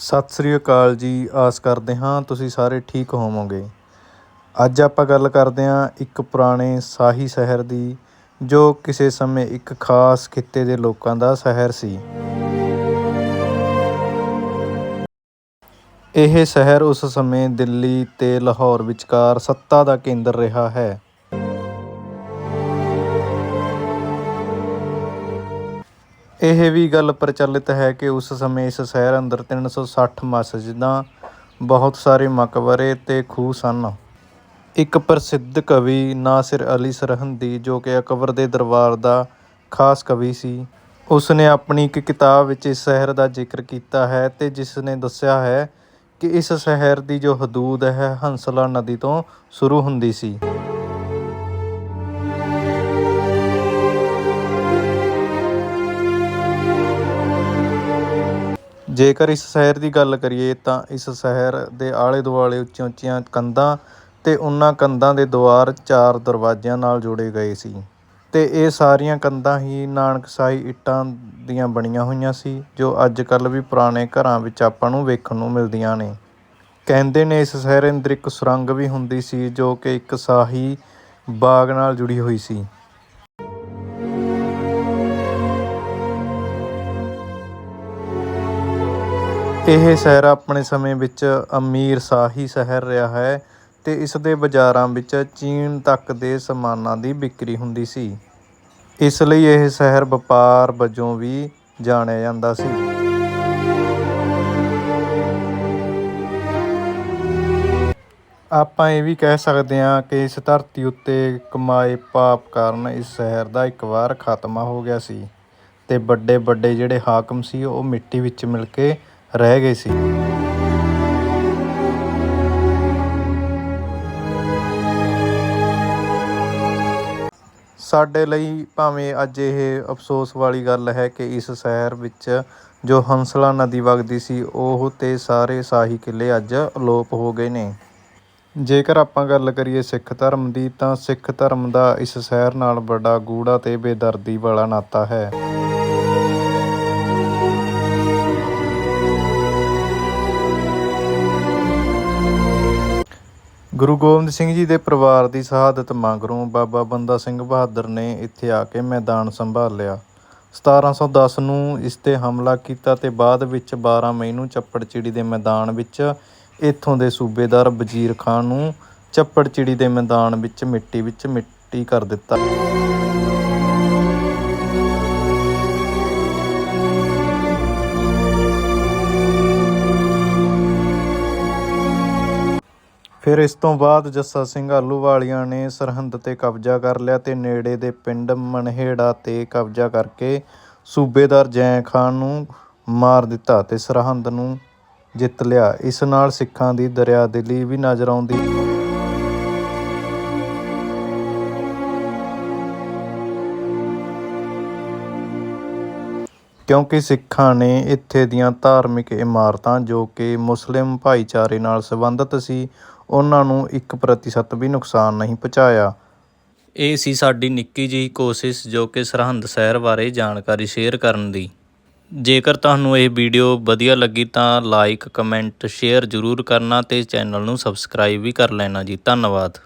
ਸਤਿ ਸ੍ਰੀ ਅਕਾਲ ਜੀ, ਆਸ ਕਰਦੇ ਹਾਂ ਤੁਸੀਂ ਸਾਰੇ ਠੀਕ ਹੋਵੋਗੇ। ਅੱਜ ਆਪਾਂ ਗੱਲ ਕਰਦੇ ਹਾਂ ਇੱਕ ਪੁਰਾਣੇ ਸ਼ਾਹੀ ਸ਼ਹਿਰ ਦੀ, ਜੋ ਕਿਸੇ ਸਮੇਂ ਇੱਕ ਖਾਸ ਖਿੱਤੇ ਦੇ ਲੋਕਾਂ ਦਾ ਸ਼ਹਿਰ ਸੀ। ਇਹ ਸ਼ਹਿਰ ਉਸ ਸਮੇਂ ਦਿੱਲੀ ਤੇ ਲਾਹੌਰ ਵਿਚਕਾਰ ਸੱਤਾ ਦਾ ਕੇਂਦਰ ਰਿਹਾ ਹੈ। ਇਹ ਵੀ ਗੱਲ ਪ੍ਰਚਲਿਤ ਹੈ ਕਿ ਉਸ ਸਮੇਂ ਇਸ ਸ਼ਹਿਰ ਅੰਦਰ 360 ਮਸਜਿਦਾਂ ਬਹੁਤ ਸਾਰੇ ਮਕਬਰੇ ਅਤੇ ਖੂਹ ਸਨ। ਇੱਕ ਪ੍ਰਸਿੱਧ ਕਵੀ ਨਾਸਿਰ ਅਲੀ ਸਰਹੰਦੀ ਜੋ ਕਿ ਅਕਬਰ ਦੇ ਦਰਬਾਰ ਦਾ ਖਾਸ ਕਵੀ ਸੀ ਉਸ ਨੇ ਆਪਣੀ ਇੱਕ ਕਿਤਾਬ ਵਿੱਚ ਇਸ ਸ਼ਹਿਰ ਦਾ ਜ਼ਿਕਰ ਕੀਤਾ ਹੈ ਤੇ ਜਿਸ ਨੇ ਦੱਸਿਆ ਹੈ ਕਿ ਇਸ ਸ਼ਹਿਰ ਦੀ ਜੋ ਹਦੂਦ ਹੈ, ਹੰਸਲਾ ਨਦੀ ਤੋਂ ਸ਼ੁਰੂ ਹੁੰਦੀ ਸੀ। ਜੇਕਰ ਇਸ ਸ਼ਹਿਰ ਦੀ ਗੱਲ ਕਰੀਏ ਤਾਂ ਇਸ ਸ਼ਹਿਰ ਦੇ ਆਲੇ ਦੁਆਲੇ ਉੱਚੀਆਂ ਉੱਚੀਆਂ ਕੰਧਾਂ ਅਤੇ ਉਹਨਾਂ ਕੰਧਾਂ ਦੇ ਦੁਆਰ ਚਾਰ ਦਰਵਾਜ਼ਿਆਂ ਨਾਲ ਜੋੜੇ ਗਏ ਸੀ ਅਤੇ ਇਹ ਸਾਰੀਆਂ ਕੰਧਾਂ ਹੀ ਨਾਨਕਸ਼ਾਹੀ ਇੱਟਾਂ ਦੀਆਂ ਬਣੀਆਂ ਹੋਈਆਂ ਸੀ, ਜੋ ਅੱਜ ਕੱਲ੍ਹ ਵੀ ਪੁਰਾਣੇ ਘਰਾਂ ਵਿੱਚ ਆਪਾਂ ਨੂੰ ਵੇਖਣ ਨੂੰ ਮਿਲਦੀਆਂ ਨੇ। ਕਹਿੰਦੇ ਨੇ ਇਸ ਸ਼ਹਿਰ ਅੰਦਰ ਇੱਕ ਸੁਰੰਗ ਵੀ ਹੁੰਦੀ ਸੀ, ਜੋ ਕਿ ਇੱਕ ਸ਼ਾਹੀ ਬਾਗ ਨਾਲ ਜੁੜੀ ਹੋਈ ਸੀ। ਇਹ ਸ਼ਹਿਰ ਆਪਣੇ ਸਮੇਂ ਵਿੱਚ ਅਮੀਰ ਸ਼ਾਹੀ ਸ਼ਹਿਰ ਰਿਹਾ ਹੈ ਤੇ ਇਸ ਦੇ ਬਾਜ਼ਾਰਾਂ ਵਿੱਚ ਚੀਨ ਤੱਕ ਦੇ ਸਮਾਨਾਂ ਦੀ ਵਿਕਰੀ ਹੁੰਦੀ ਸੀ। ਇਸ ਲਈ ਇਹ ਸ਼ਹਿਰ ਵਪਾਰ ਵਜੋਂ ਵੀ ਜਾਣਿਆ ਜਾਂਦਾ ਸੀ। ਆਪਾਂ ਇਹ ਵੀ ਕਹਿ ਸਕਦੇ ਹਾਂ ਕਿ ਇਸ ਧਰਤੀ ਉੱਤੇ ਕਮਾਏ ਪਾਪ ਕਾਰਨ ਇਸ ਸ਼ਹਿਰ ਦਾ ਇੱਕ ਵਾਰ ਖਾਤਮਾ ਹੋ ਗਿਆ ਸੀ ਤੇ ਵੱਡੇ ਵੱਡੇ ਜਿਹੜੇ ਹਾਕਮ ਸੀ ਉਹ ਮਿੱਟੀ ਵਿੱਚ ਮਿਲ ਕੇ ਰਹਿ ਗਏ ਸੀ। ਸਾਡੇ ਲਈ ਭਾਵੇਂ ਅੱਜ ਇਹ ਅਫਸੋਸ ਵਾਲੀ ਗੱਲ ਹੈ ਕਿ ਇਸ ਸ਼ਹਿਰ ਵਿੱਚ ਜੋ ਹੰਸਲਾ ਨਦੀ ਵਗਦੀ ਸੀ, ਉਹ ਤੇ ਸਾਰੇ ਸ਼ਾਹੀ ਕਿਲੇ ਅੱਜ ਅਲੋਪ ਹੋ ਗਏ ਨੇ। ਜੇਕਰ ਆਪਾਂ ਗੱਲ ਕਰੀਏ ਸਿੱਖ ਧਰਮ ਦੀ, ਤਾਂ ਸਿੱਖ ਧਰਮ ਦਾ ਇਸ ਸ਼ਹਿਰ ਨਾਲ ਬੜਾ ਗੂੜਾ ਤੇ ਬੇਦਰਦੀ ਵਾਲਾ ਨਾਤਾ ਹੈ। ਗੁਰੂ ਗੋਬਿੰਦ ਸਿੰਘ ਜੀ ਦੇ ਪਰਿਵਾਰ ਦੀ ਸ਼ਹਾਦਤ ਮਗਰੋਂ ਬਾਬਾ ਬੰਦਾ ਸਿੰਘ ਬਹਾਦਰ ਨੇ ਇੱਥੇ ਆ ਕੇ ਮੈਦਾਨ ਸੰਭਾਲਿਆ। 1710 ਨੂੰ ਇਸ ਤੇ ਹਮਲਾ ਕੀਤਾ ਤੇ ਬਾਅਦ ਵਿੱਚ 12 ਮਈ ਨੂੰ ਚੱਪੜਚਿੜੀ ਦੇ ਮੈਦਾਨ ਵਿੱਚ ਇੱਥੋਂ ਦੇ ਸੂਬੇਦਾਰ ਵਜ਼ੀਰ ਖਾਨ ਨੂੰ ਚੱਪੜਚਿੜੀ ਦੇ ਮੈਦਾਨ ਵਿੱਚ ਮਿੱਟੀ ਵਿੱਚ ਮਿੱਟੀ ਕਰ ਦਿੱਤਾ। ਫਿਰ ਇਸ ਤੋਂ ਬਾਅਦ ਜੱਸਾ ਸਿੰਘ ਆਹਲੂਵਾਲੀਆਂ ਨੇ ਸਰਹੰਦ ਤੇ ਕਬਜ਼ਾ ਕਰ ਲਿਆ ਤੇ ਨੇੜੇ ਦੇ ਪਿੰਡ ਮਨਹੇੜਾ ਤੇ ਕਬਜ਼ਾ ਕਰਕੇ ਸੂਬੇਦਾਰ ਜੈ ਖਾਨ ਨੂੰ ਮਾਰ ਦਿੱਤਾ ਤੇ ਸਰਹੰਦ ਨੂੰ ਜਿੱਤ ਲਿਆ। ਇਸ ਨਾਲ ਸਿੱਖਾਂ ਦੀ ਦਰਿਆਦਿਲੀ ਵੀ ਨਜ਼ਰ ਆਉਂਦੀ। ਕਿਉਂਕਿ ਸਿੱਖਾਂ ਨੇ ਇੱਥੇ ਦੀਆਂ ਧਾਰਮਿਕ ਇਮਾਰਤਾਂ ਜੋ ਕਿ ਮੁਸਲਿਮ ਭਾਈਚਾਰੇ ਨਾਲ ਸੰਬੰਧਿਤ ਸੀ ਉਹਨਾਂ ਨੂੰ 1 ਪ੍ਰਤੀਸ਼ਤ ਵੀ ਨੁਕਸਾਨ ਨਹੀਂ ਪਹੁੰਚਾਇਆ। ਇਹ ਸੀ ਸਾਡੀ ਨਿੱਕੀ ਜਿਹੀ ਕੋਸ਼ਿਸ਼ ਜੋ ਕਿ ਸਰਹੰਦ ਸ਼ਹਿਰ ਬਾਰੇ ਜਾਣਕਾਰੀ ਸ਼ੇਅਰ ਕਰਨ ਦੀ। ਜੇਕਰ ਤੁਹਾਨੂੰ ਇਹ ਵੀਡੀਓ ਵਧੀਆ ਲੱਗੀ ਤਾਂ ਲਾਈਕ, ਕਮੈਂਟ, ਸ਼ੇਅਰ ਜ਼ਰੂਰ ਕਰਨਾ ਤੇ ਚੈਨਲ ਨੂੰ ਸਬਸਕ੍ਰਾਈਬ ਵੀ ਕਰ ਲੈਣਾ ਜੀ। ਧੰਨਵਾਦ।